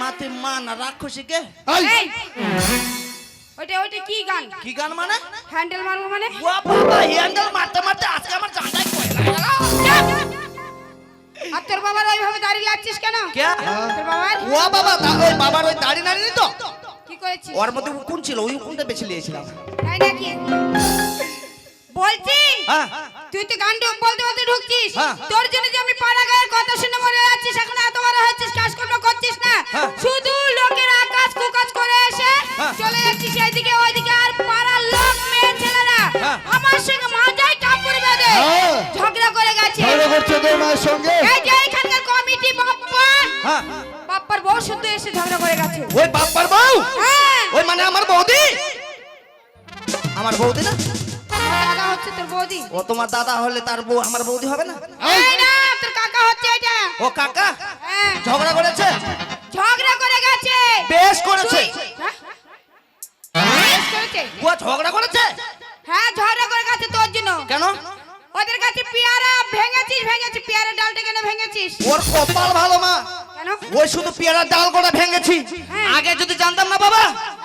মা তুই মা না রাক্ষসী কে? এই, ওইটা ওইটা কি গান? কি গান মানে? হ্যান্ডেল মারবো মানে? ও বাবা হ্যান্ডেল মারতে মারতে আজকে আমার জানটাই কয়লা। আর তোর বাবার ওইভাবে দাঁড়িয়ে লাগছিস কেন? কে? তোর বাবার? ও বাবা ওই বাবার ওই দাড়ি নাড়ি তো? কি করেছিস? ওর মধ্যে উকুন ছিল ওই উকুনটা বেছে নিয়েছিলাম। তাই নাকি? বলছি? হ্যাঁ। তুই তো গান বলতে বলতে ঢুকছিস। হ্যাঁ। তোর জন্য যে আমি পাড়া গায়ের কথা শুনে মরে যাচ্ছিস এখন এত বড় হচ্ছিস কাজকর্ম করছিস না। হ্যাঁ। শুধু লোকের আকাশ কুকাজ করে এসে। চলে যাচ্ছিস এইদিকে ওইদিকে আর পাড়ার লোক মেয়ে ছেলেরা। আমার সঙ্গে মাথায় কাপড় বেঁধে। ঝগড়া করে গেছে। ঝগড়া করছে তোর মায়ের সঙ্গে? এই যে এখানকার কমিটি বাপ্পা। বাপ্পার বউ শুদ্ধ এসে ঝগড়া করে গেছে। ওই বাপ্পার বউ? হ্যাঁ। ওই মানে আমার বৌদি? আমার বৌদি না? দাদা হচ্ছে তোর বৌদি। ও তোমার দাদা হলে তার বউ আমার বৌদি হবে না? এই না তোর কাকা হচ্ছে এটা। ও কাকা? হ্যাঁ। ঝগড়া করেছে? ঝগড়া করে গেছে। বেশ করেছে। হ্যাঁ? বেশ করেছে? ও ঝগড়া করেছে? হ্যাঁ ঝগড়া করে গেছে তোর জন্য। কেন? ওদের কাছে পেয়ারা ভেঙেছিস ভেঙেছিস পেয়ারা ডালটা কেন ভেঙেছিস? ওর কপাল ভালো মা। ওই শুধু পেয়ারার ডাল করে ভেঙেছি। হ্যাঁ। আগে যদি জানতাম না বাবা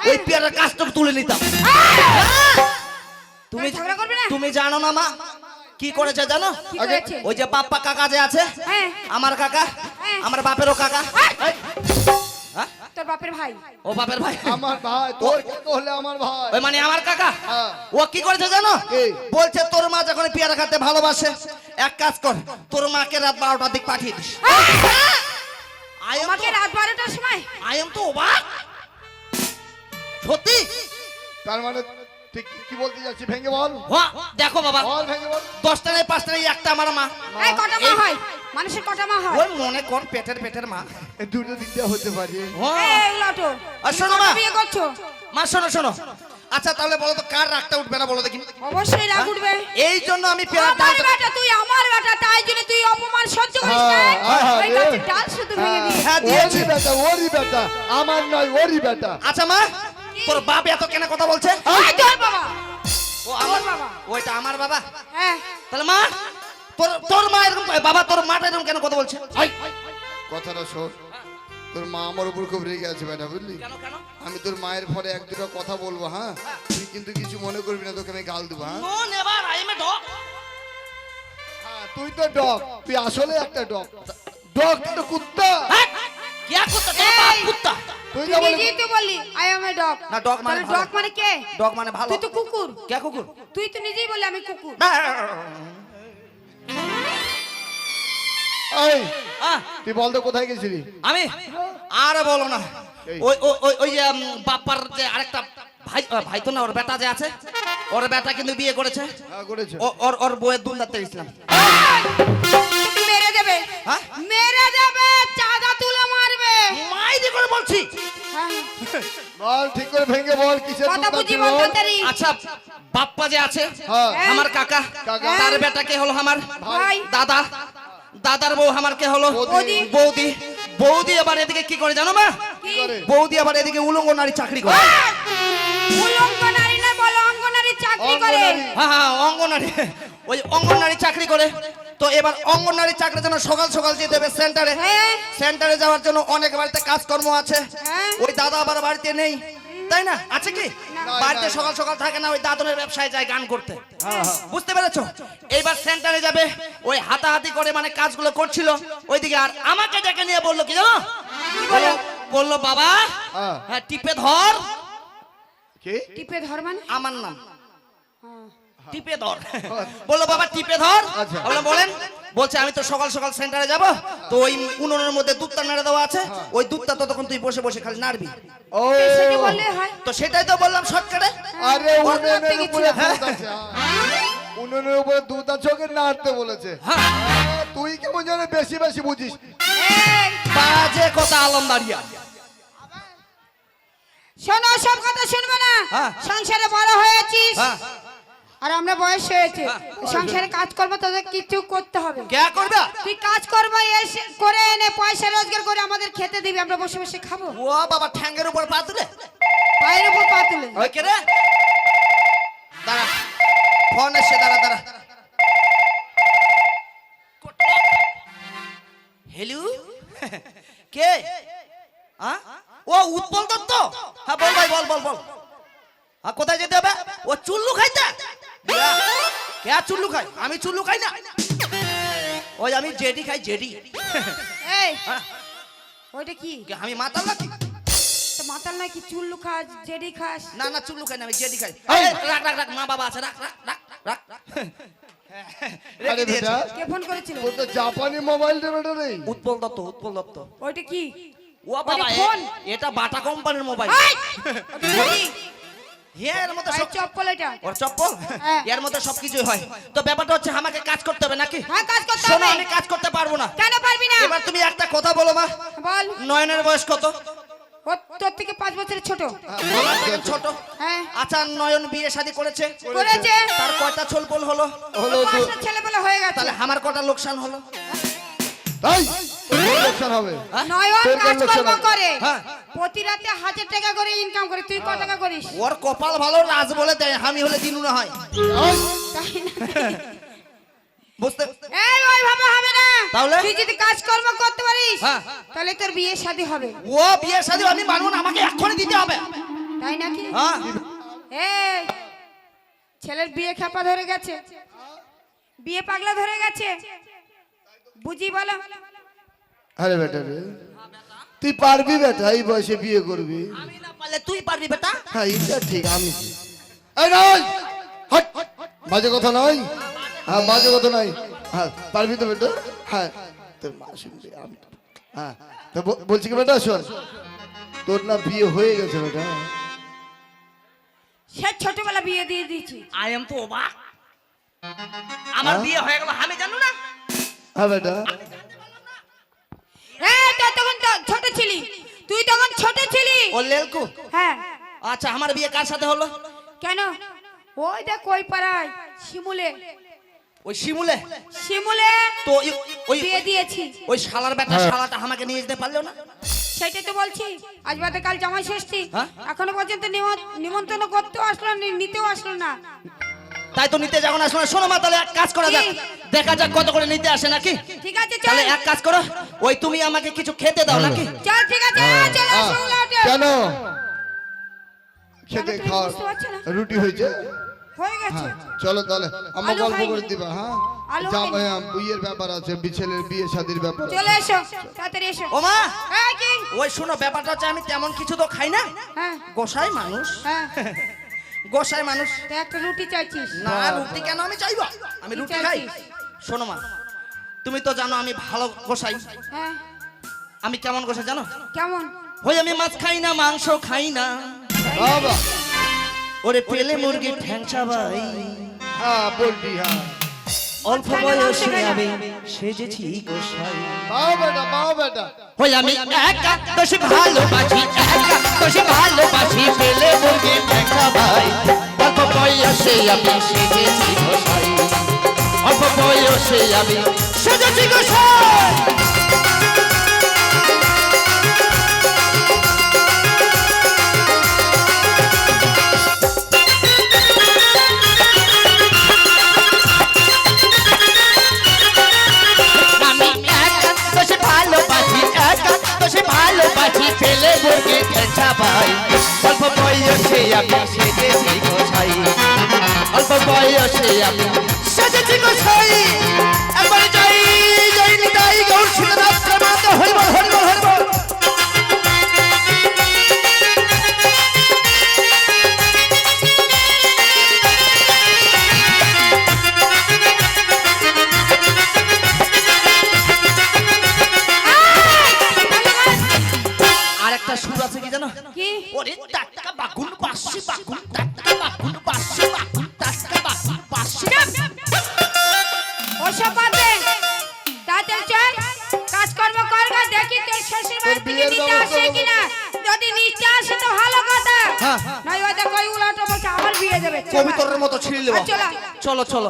ওই পেয়ারার কাজটুকু তুলে নিতাম। তুমি ঝগড়া করবে না? তুমি জানো না মা। কি করেছে জানো? ওই যে বাপ্পা কাকা যে আছে হ্যাঁ। আমার কাকা হ্যাঁ। আমার বাপেরও কাকা। হ্যাঁ? তোর বাপের ভাই। ও বাপের ভাই। আমার ভাই তোর কাকা হলে আমার ভাই? ওই মানে আমার কাকা। ও কি করেছে জানো? বলছে তোর মা যখন পেয়ারা খেতে ভালোবাসে এক কাজ কর তোর মাকে রাত বারোটার দিক পাঠিয়ে দিস। আমাকে রাত বারোটার সময়? আই তো অবাক। সত্যি? তার মানে তুই কি- বলতে যাচ্ছি? ভেঙে বল। হ্যাঁ, দেখো বাবা। বল ভেঙে বল। দশটা নেই পাঁচটা নেই একটা আমার মা। এই কটা মা হয়? মানুষের কটা মা হয়? ওই মনে কর পেটের পেটের মা? দুটো দিকটা হতে পারে। হ্যাঁ। এই লটো আর শোনো মা। বিয়ে করছ? মা শোনো শোনো। আচ্ছা তাহলে বলো তো কার রাগটা উঠবে না বলো দেখি। অবশ্যই রাগ উঠবে। এই জন্য আমি পেয়ারা আমার বেটা তুই আমার বেটা তাই জন্য তুই অপমান সহ্য করিস না হ্যাঁ, হ্যাঁ, ওই গাছের ডাল শুধু ভেঙে দিয়ে হ্যাঁ দিয়েছি। বেটা ওরই বেটা আমার নয় ওরই বেটা। আচ্ছা মা। তোর বাপ এত কেন কথা বলছে? বাবা। ও আমার বাবা। ওইটা আমার বাবা? হ্যাঁ। তাহলে মা তোর তোর মা এরকম বাবা তোর মাটা এরকম কেন কথা বলছে? কথাটা শোন তোর মা আমার উপর খুব রেগে আছে বেটা বুঝলি? কেন কেন? আমি তোর মায়ের পরে এক দুটো কথা বলব হ্যাঁ? তুই কিন্তু কিছু মনে করবি না তোকে আমি গাল দেবো হ্যাঁ? হ্যাঁ, তুই তো ডগ তুই আসলে একটা ডগ। ডগ তো কুত্তা। কুত্তা? কুত্তা। তুই তুই যা বলে নিজেই তো বললি আই এম এ ডগ না, dog মানে ডগ মানে কে? ডগ মানে ভালো। তুই তো কুকুর। কে কুকুর? তুই তো নিজেই বললি আমি কুকুর. এই তুই বল তো কোথায় গেছিলি? আমি? আর বলো না। ওই ওই- ওই যে বাপ্পার যে আরেকটা ভাই ভাই তো না ওর বেটা যে আছে ওর বেটা কিন্তু বিয়ে করেছে। হ্যাঁ করেছে। ও- ওর ওর বইয়ের দুল দাঁড়তে গেছিলাম মেরে দেবে। হ্যাঁ? মেরে দেবে মারবে মাইদি করে বলছি। হ্যাঁ। বল ঠিক করে ভেঙে বল কিসের কথা দুধ বুঝি বল বল? তাড়াতাড়ি। আচ্ছা বাপ্পা যে আছে হ্যাঁ। আমার কাকা। তার বেটা কে হলো আমার? ভাই। দাদা। দাদার বউ আমার কে হলো? বৌদি। বৌদি। বৌদি আবার এদিকে কি করে জানো মা? বৌদি আবার এদিকে উলঙ্গ নারী চাকরি করে। উলঙ্গ নারী না বল অঙ্গনারী চাকরি করে। হ্যাঁ হ্যাঁ অঙ্গনারী। ওই অঙ্গনারী চাকরি করে। তো এবার অঙ্গনারী চাকরির জন্য সকাল সকাল যেতে হবে সেন্টারে। হ্যাঁ। সেন্টারে যাওয়ার জন্য অনেক বাড়িতে কাজকর্ম আছে। হ্যাঁ। ওই দাদা আবার বাড়িতে নেই। তাই না? আছে কি? বাড়িতে সকাল সকাল থাকে না ওই দাদনের ব্যবসায় যায় গান করতে। হ্যাঁ, হ্যাঁ। বুঝতে পেরেছ? এইবার সেন্টারে যাবে ওই হাতাহাতি করে মানে কাজগুলো করছিল। ওইদিকে আর আমাকে ডেকে নিয়ে বলল কি জানো? বলল বলল বাবা হ্যাঁ। হ্যাঁ টিপে ধর। কি? টিপে ধর মানে? আমার নাম। হ্যাঁ। টিপে ধর। বলল বাবা টিপে ধর। আচ্ছা। আমরা বলেন বলছে আমি তো সকাল সকাল সেন্টারে যাব তো ওই উনুনের মধ্যে দুধটা নাড়ে দেওয়া আছে ওই দুধটা ততক্ষণ তুই বসে বসে খালি নাড়বি। ও। হয়? তো সেটাই তো বললাম শর্টকাটে। আরে উনুনের উপরে গেছিলাম। দুধ হ্যাঁ। উনুনের উপরে দুধ আছে নাড়তে বলেছে। হ্যাঁ। হ্যাঁ, তুই কেমন জানে বেশি বেশি বুঝিস। বাজে কথা আলম দাঁড়িয়া শোনো সব কথা শুনবে না? হ্যাঁ। সংসারে বড় হয়েছিস। হ্যাঁ। আর আমরা বয়স হয়েছে সংসারে কাজ করব তোদের কিছু করতে হবে। তুই কাজ করব এসে করে এনে পয়সা রোজগার করে আমাদের খেতে দিবি আমরা বসে বসে খাব। ও বাবা ঠ্যাঙ্গের উপর পা তুলে। পায়ের উপর পা তুলে। দাঁড়া ফোন এসে দাঁড়া দাঁড়া। হ্যালো কে? হ্যাঁ? ও উৎপল দত্ত? হ্যাঁ বল ভাই বল বল বল। হ্যাঁ কোথায় যেতে হবে? ও চুল্লু খাইতে? কে চুল্লু খাই আমি চুল্লু খাই না। ওই আমি জেডি খাই জেডি। এই হ্যাঁ, ওইটা কি? আমি মাতাল নাকি? মাতাল নাকি চুল্লু খাস জেডি খাস? না না চুল্লু খাই না আমি জেডি খাই। রাখ রাখ রাখ মা বাবা আছে রাখ রাখ রাখ রাখ। আরে। বেটা কে ফোন করেছিল? তোর তো জাপানি মোবাইল রে বেটা রে। উৎপল দত্ত উৎপল দত্ত। ওইটা কি? ও বাবা? এটা বাটা কোম্পানির মোবাইল এর মধ্যে সব চপ্পল এটা। ওর চপ্পল? হ্যাঁ। এর মধ্যে সবকিছুই হয়। তো ব্যাপারটা হচ্ছে আমাকে কাজ করতে হবে নাকি? হ্যাঁ কাজ করতে শোনো হবে। আমি কাজ করতে পারব না। কেন পারবি না? এবার তুমি একটা কথা বলো মা। বল। নয়নের বয়স কত? তোর থেকে পাঁচ বছরের ছোট। আমার ছোট? হ্যাঁ। আচ্ছা নয়ন বিয়ে শাদী করেছে? করেছে। তার কয়টা হলো? হলো তো ছেলে পেলে হয়ে গেছে। তাহলে আমার কটা লোকসান হলো? তাই লোকসান হবে। নয়ন কাজকর্ম করে। হ্যাঁ। প্রতি রাতে হাজার টাকা করে ইনকাম করে। তুই কত টাকা করিস? ওর কপাল ভালো রাজ বলে দেয় আমি হলে দিনু না হয়। এই, তাই না? বুঝতে এই ওই ভাবে হবে না। তাহলে? তুই যদি কাজকর্ম করতে পারিস হ্যাঁ। তাহলে তোর বিয়ে শাদী হবে। ও বিয়ে শাদী আমি মানবো না আমাকে এক্ষুনি দিতে হবে। তাই নাকি? হ্যাঁ। এই ছেলের বিয়ে খেপা ধরে গেছে। বিয়ে পাগলা ধরে গেছে। বুঝি বলো। আরে বেটা রে। তুই পারবি বেটা এই বয়সে বিয়ে করবি। আমি না পারলে তুই পারবি বেটা? হ্যাঁ এটা ঠিক আমি কি? এই নয় হট বাজে কথা নয়। হ্যাঁ বাজে কথা নয়। হ্যাঁ পারবি তো বেটা? হ্যাঁ তোর মা শুনবে আমি হ্যাঁ তো বলছি কি বেটা শোন তোর না বিয়ে হয়ে গেছে বেটা। সে ছোটবেলা বিয়ে দিয়ে দিয়েছি। আই এম তো অবাক। আমার বিয়ে হয়ে গেল আমি জানো না। হ্যাঁ বেটা। তো ছোট ছিলি। তুই তখন ছোট ছিলি। ও লেলকু? হ্যাঁ। আচ্ছা আমার বিয়ে কার সাথে হলো? কেন? ওই দেখ কই পাড়ায় শিমুলে। ওই শিমুলে? শিমুলে তো ওই- বিয়ে দিয়েছি। ওই শালার বেটা শালাটা আমাকে নিয়ে যেতে পারল না? সেটাই তো বলছি আজ বাদে কাল জামাই ষষ্ঠী। হ্যাঁ? এখনও পর্যন্ত নিম- নিমন্ত্রণ করতেও আসলো না নিতেও আসলো না। তাই তো নিতে যাব না শোনো শোনো মা তাহলে এক কাজ করা যাক। দেখা যাক কত করে নিতে আসে নাকি। ঠিক আছে চল। তাহলে এক কাজ করো। ওই তুমি আমাকে কিছু খেতে দাও নাকি? চল ঠিক আছে চল হ্যাঁ, কেন? খেতে খাওয়া না? রুটি হয়েছে? হয়ে গেছে। চলো তাহলে আমার গল্প করে দিবা হ্যাঁ। হ্যাঁ, বিয়ের ব্যাপার আছে বিয়ে শাদির ব্যাপার আছে। চলে এসো তাড়াতাড়ি এসো। ও মা! ওই শোনো ব্যাপারটা হচ্ছে আমি তেমন কিছু তো খাই না। হ্যাঁ। গোসাই মানুষ। হ্যাঁ। গোসাই মানুষ। একটা রুটি চাইছিস। না রুটি কেন আমি চাইব? আমি রুটি খাই। শোনো মা তুমি তো জানো আমি ভালো গোসাই হ্যাঁ। আমি কেমন গোসাই জানো? কেমন? ওই আমি মাছ খাই না মাংস খাই না। বাবা। ওরে পেলে মুরগি ঠ্যাংসা ভাই। হ্যাঁ বলবি হ্যাঁ অল্প বয়সে আমি সেজেছি গোসাই। বাবা আমি একা ভালোবাসি একা ভালোবাসি পেলে মুরগি ঠ্যাংসা ভাই। অল্প বয়সে আমি সেজেছি গোসাই। অল্প বয়সে আমি সেজেছি গোসাই পেলে মুরগি ঠ্যাংসা ভাই। অল্প বয়সে আমি সেজেছি গোসাই অল্প বয়সে আমি সেজেছি গোসাই একবার যাই যাই নিতাই গৌর সুন্দর দেখি তোর শ্বশুর বাড়ি থেকে নিতে আসে কিনা? যদি নিতে আসে তো ভালো কথা। নয় ওই কই উলাটো বলছে আমার বিয়ে দেবে। কবিতরের মতো ছিঁড়ে নেব চলো। চলো চলো।